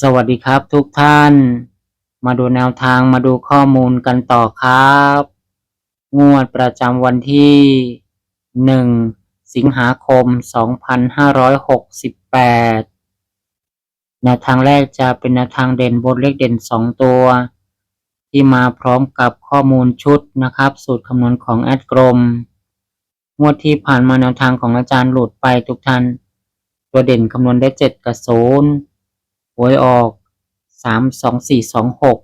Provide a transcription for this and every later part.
สวัสดีครับทุกท่าน มาดูแนวทางมาดูข้อมูลกันต่อครับ งวดประจำวันที่ 1 สิงหาคม 2568 แนวทางแรกจะเป็นแนวทางเด่นบนเลขเด่น 2 ตัว ที่มาพร้อมกับข้อมูลชุดนะครับ สูตรคำนวณของแอดกรม งวดที่ผ่านมาแนวทางของอาจารย์หลุดไปทุกท่าน ตัวเด่นคำนวณได้ 7 กับ 0 หวยออกสามสองสี่สองหก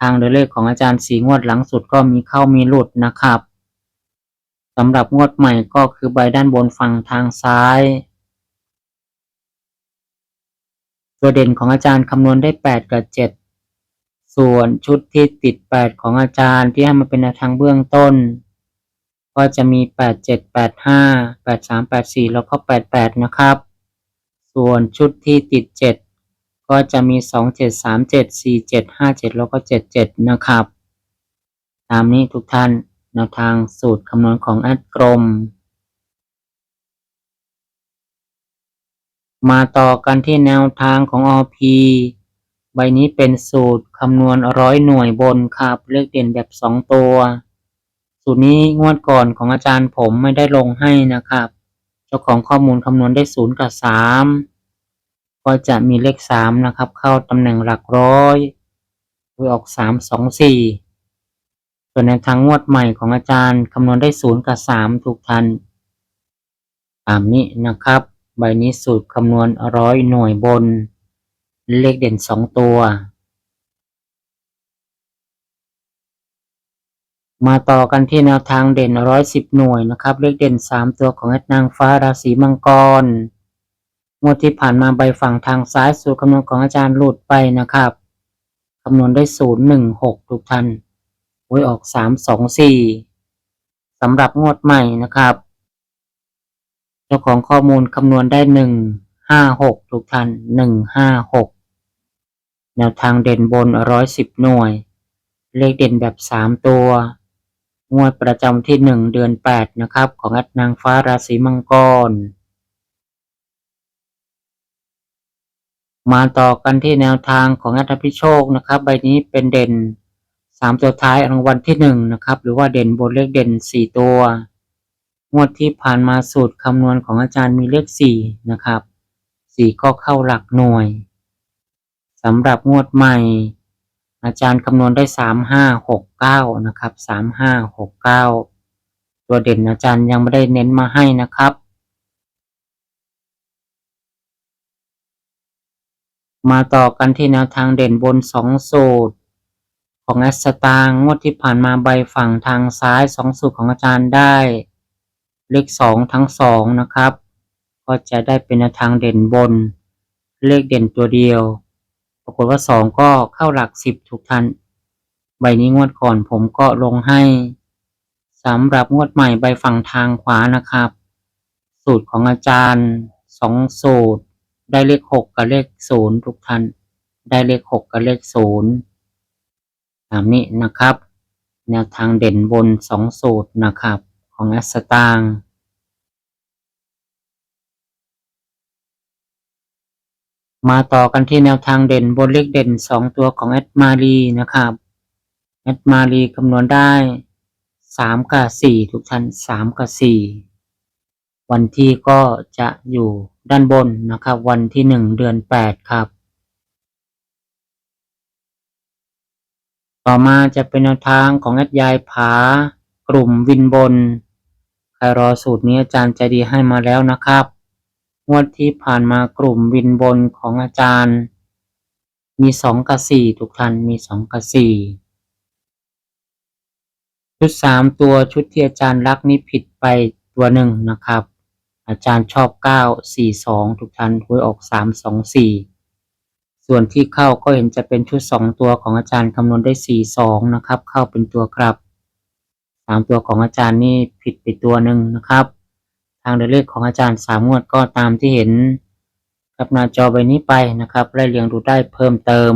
ทางโดยเลขของอาจารย์สีงวดหลังสุดก็มีเข้ามีหลุดนะครับสำหรับงวดใหม่ก็คือใบด้านบนฝั่งทางซ้ายตัวเด่นของอาจารย์คำนวณได้แปดกับเจ็ดส่วนชุดที่ติดแปดของอาจารย์ที่ให้มาเป็นทางเบื้องต้น ก็จะมีแปดเจ็ดแปดห้าแปดสามแปดสี่แล้วก็แปดแปดนะครับ ส่วนชุดที่ติดเจ็ด ก็จะมีสองเจ็ดสามเจ็ดสี่เจ็ดห้าเจ็ดแล้วก็เจ็ดเจ็ดนะครับ ตามนี้ทุกท่านแนวทางสูตรคำนวณของแอดกรมมาต่อกันที่แนวทางของ OP ใบนี้เป็นสูตรคำนวณร้อยหน่วยบนครับเลขเด่นแบบสองตัว สูตรนี้งวดก่อนของอาจารย์ผมไม่ได้ลงให้นะครับ เจ้าของข้อมูลคำนวณได้ศูนย์กับสาม ก็จะมีเลขสามนะครับ เข้าตำแหน่งหลักร้อยโดยออกสามสองสี่ส่วนในทางงวดใหม่ของอาจารย์คำนวณได้ศูนย์กับสามทุกทันตามนี้นะครับ ใบนี้สูตรคำนวณร้อยหน่วยบน เลขเด่นสองตัว มาต่อกันที่แนวทางเด่นร้อยสิบหน่วยนะครับ เลขเด่นสามตัวของแอดนางฟ้าราศีมังกร งวดที่ผ่านมาใบฝั่งทางซ้ายสูตรคำนวณของอาจารย์หลุดไปนะครับ คำนวณได้ศูนย์หนึ่งหกทุกท่านหวยออกสามสองสี่สำหรับงวดใหม่นะครับ เจ้าของข้อมูลคำนวณได้หนึ่งห้าหกทุกท่านหนึ่งห้าหกแนวทางเด่นบนร้อยสิบหน่วย เลขเด่นแบบสามตัว งวดประจำที่หนึ่งเดือนแปดนะครับ ของแอดนางฟ้าราศีมังกร มาต่อกันที่แนวทางของอัตพิโชคนะครับ ใบนี้เป็นเด่นสามตัวท้ายรางวัลที่หนึ่งนะครับ หรือว่าเด่นบนเลขเด่นสี่ตัว งวดที่ผ่านมาสูตรคำนวณของอาจารย์มีเลขสี่นะครับสี่ก็เข้าหลักหน่วยสำหรับงวดใหม่ อาจารย์คำนวณได้สามห้าหกเก้านะครับสามห้าหกเก้าตัวเด่นอาจารย์ยังไม่ได้เน้นมาให้นะครับ มาต่อกันที่แนวทางเด่นบนสองสูตร ของแอสตางงวดที่ผ่านมาใบฝั่งทางซ้ายสองสูตรของอาจารย์ได้ เลขสองทั้งสองนะครับ ก็จะได้เป็นแนวทางเด่นบน เลขเด่นตัวเดียว ปรากฏว่าสองก็เข้าหลักสิบทุกท่านใบนี้งวดก่อนผมก็ลงให้สำหรับงวดใหม่ใบฝั่งทางขวานะครับ สูตรของอาจารย์สองสูตร ได้เลขหกกับเลขศูนย์ทุกท่าน ได้เลขหกกับเลขศูนย์ตามนี้นะครับ แนวทางเด่นบนสองสูตรนะครับ ของแอสตางมาต่อกันที่แนวทางเด่นบนเลขเด่นสองตัวของแอดมารีนะครับแอดมารีคำนวณได้สามกับสี่ทุกท่านสามกับสี่ วันที่ก็จะอยู่ด้านบนนะครับ วันที่หนึ่งเดือนแปดครับ ต่อมาจะเป็นแนวทางของแอดยายผากลุ่มวินบนใครรอสูตรนี้อาจารย์ใจดีให้มาแล้วนะครับงวดที่ผ่านมากลุ่มวินบนของอาจารย์ มีสองกับสี่ทุกท่านมีสองกับสี่ชุดสามตัวชุดที่อาจารย์รักนี่ผิดไปตัวหนึ่งนะครับ อาจารย์ชอบเก้าสี่สองทุกท่านหวยออกสามสองสี่ส่วนที่เข้าก็เห็นจะเป็นชุดสองตัวของอาจารย์คำนวณได้สี่สองนะครับ เข้าเป็นตัวกลับสามตัวของอาจารย์นี่ผิดไปตัวหนึ่งนะครับ ทางเดเลขของอาจารย์สามงวดก็ตามที่เห็นกับหน้าจอใบนี้ไปนะครับไล่เรียงดูได้เพิ่มเติม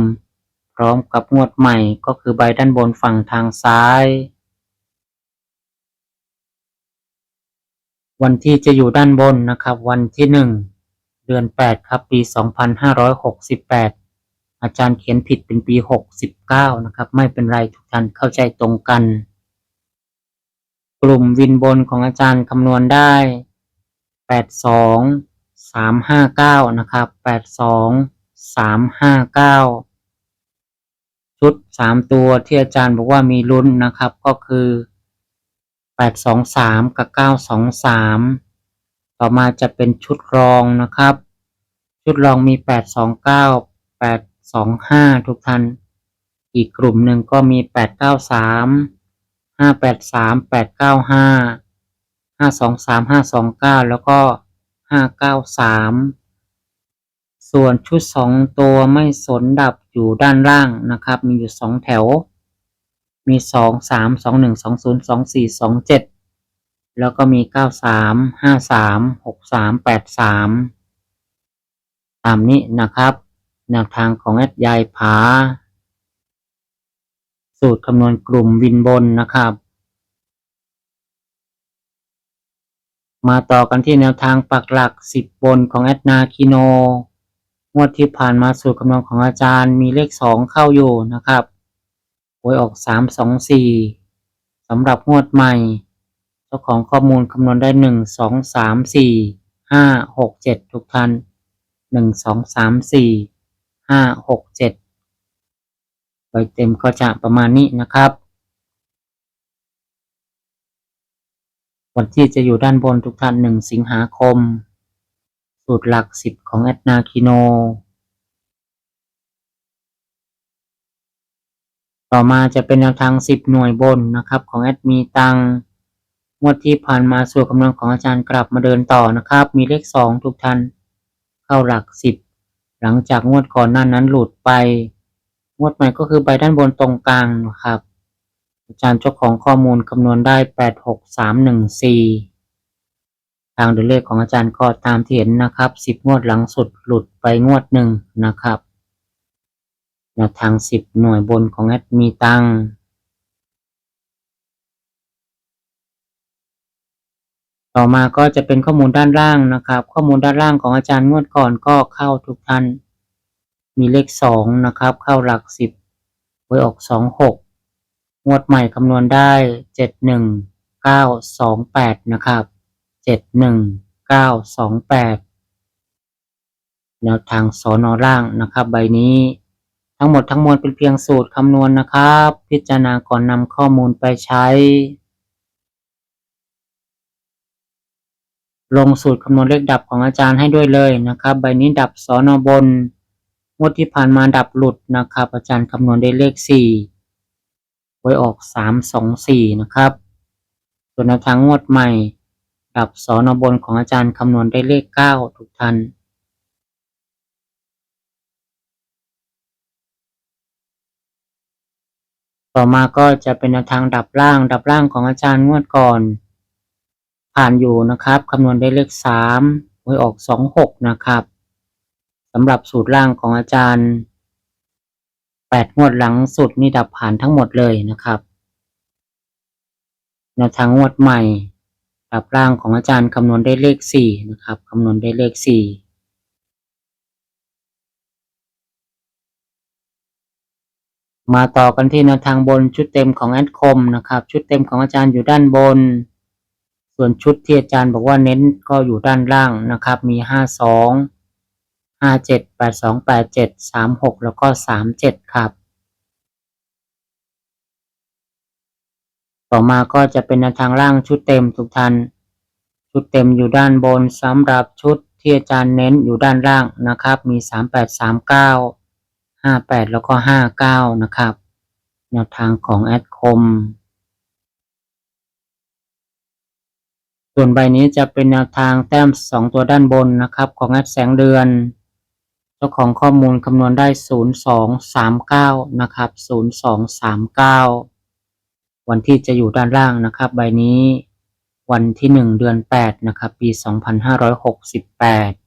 พร้อมกับงวดใหม่ก็คือใบด้านบนฝั่งทางซ้าย วันที่จะอยู่ด้านบนนะครับ วันที่หนึ่งเดือนแปดครับ ปีสองพันห้าร้อยหกสิบแปดอาจารย์เขียนผิดเป็นปีหกสิบเก้านะครับ ไม่เป็นไรทุกท่านเข้าใจตรงกัน กลุ่มวินบนของอาจารย์คำนวณได้แปดสองสามห้าเก้านะครับแปดสองสามห้าเก้าชุดสามตัวที่อาจารย์บอกว่ามีลุ้นนะครับก็คือ แปดสองสามกับเก้าสองสามต่อมาจะเป็นชุดรองนะครับ ชุดรองมีแปดสองเก้าแปดสองห้าทุกท่าน อีกกลุ่มหนึ่งก็มีแปดเก้าสามห้าแปดสามแปดเก้าห้าห้าสองสามห้าสองเก้าแล้วก็ห้าเก้าสามส่วนชุดสองตัวไม่สนดับอยู่ด้านล่างนะครับ มีอยู่สองแถว มีสองสามสองหนึ่งสองศูนย์สองสี่สองเจ็ดแล้วก็มีเก้าสามห้าสามหกสามแปดสามตามนี้นะครับ แนวทางของแอดยายผา สูตรคำนวณกลุ่มวินบนนะครับ มาต่อกันที่แนวทางปักหลัก10บนของแอดนาคิโนงวดที่ผ่านมาสูตรคำนวณของอาจารย์มีเลข2เข้าอยู่นะครับ วยออก3 2 4สองสี่สำหรับงวดใหม่ เจ้าของข้อมูลคำนวณได้1 2 3 4 5 6 7ทุกท่าน1 2 3 4 5 6 7ใบเต็มก็จะประมาณนี้นะครับวันที่จะอยู่ด้านบนทุกท่านหนึ่งสิงหาคม สูตรหลักสิบของแอดนาคิโน ต่อมาจะเป็นแนวทางสิบหน่วยบนนะครับ ของแอดมีตังงวดที่ผ่านมาสูตรคำนวณของอาจารย์กลับมาเดินต่อนะครับ มีเลขสองทุกท่านเข้าหลักสิบหลังจากงวดก่อนหน้านั้นหลุดไป งวดใหม่ก็คือใบด้านบนตรงกลางนะครับ อาจารย์เจ้าของข้อมูลคำนวณได้แปดหกสามหนึ่งสี่ทางเดเลขของอาจารย์ก็ตามที่เห็นนะครับสิบงวดหลังสุดหลุดไปงวดหนึ่งนะครับ แนวทางสิบหน่วยบนของแอดมีตังต่อมาก็จะเป็นข้อมูลด้านล่างนะครับ ข้อมูลด้านล่างของอาจารย์งวดก่อนก็เข้าทุกท่าน มีเลขสองนะครับ เข้าหลักสิบไว้ออกสองหกงวดใหม่คำนวณได้เจ็ดหนึ่งเก้าสองแปดนะครับเจ็ดหนึ่งเก้าสองแปดแนวทางสอนอล่างนะครับ ใบนี้ ทั้งหมดทั้งมวลเป็นเพียงสูตรคำนวณนะครับ พิจารณาก่อนนำข้อมูลไปใช้ ลงสูตรคำนวณเลขดับของอาจารย์ให้ด้วยเลยนะครับ ใบนี้ดับสอนอบนงวดที่ผ่านมาดับหลุดนะครับ อาจารย์คำนวณได้เลขสี่ไว้ออกสามสองสี่นะครับ ส่วนแนทางงวดใหม่ ดับสอนอบนของอาจารย์คำนวณได้เลขเก้าทุกท่าน ต่อมาก็จะเป็นแนวทางดับล่าง ดับล่างของอาจารย์งวดก่อน ผ่านอยู่นะครับคำนวณได้เลขสามไว้ออกสองหกนะครับสำหรับสูตรล่างของอาจารย์แปดงวดหลังสุดนี่ดับผ่านทั้งหมดเลยนะครับแนวทางงวดใหม่ดับล่างของอาจารย์คำนวณได้เลขสี่นะครับคำนวณได้เลขสี่ มาต่อกันที่แนวทางบนชุดเต็มของแอดคมนะครับ ชุดเต็มของอาจารย์อยู่ด้านบน ส่วนชุดที่อาจารย์บอกว่าเน้นก็อยู่ด้านล่างนะครับ มีห้าสองห้าเจ็ดแปดสองแปดเจ็ดสามหกแล้วก็สามเจ็ดครับ ต่อมาก็จะเป็นแนวทางล่างชุดเต็มทุกท่านชุดเต็มอยู่ด้านบนสำหรับชุดที่อาจารย์เน้นอยู่ด้านล่างนะครับ มีสามแปดสามเก้า ห้าแปดแล้วก็ห้าเก้านะครับ แนวทางของแอดคม ส่วนใบนี้จะเป็นแนวทางแต้มสองตัวด้านบนนะครับ ของแอดแสงเดือน เจ้าของข้อมูลคำนวณได้ 0239 นะครับ 0239 วันที่จะอยู่ด้านล่างนะครับ ใบนี้วันที่ 1 เดือน 8 นะครับ ปี 2568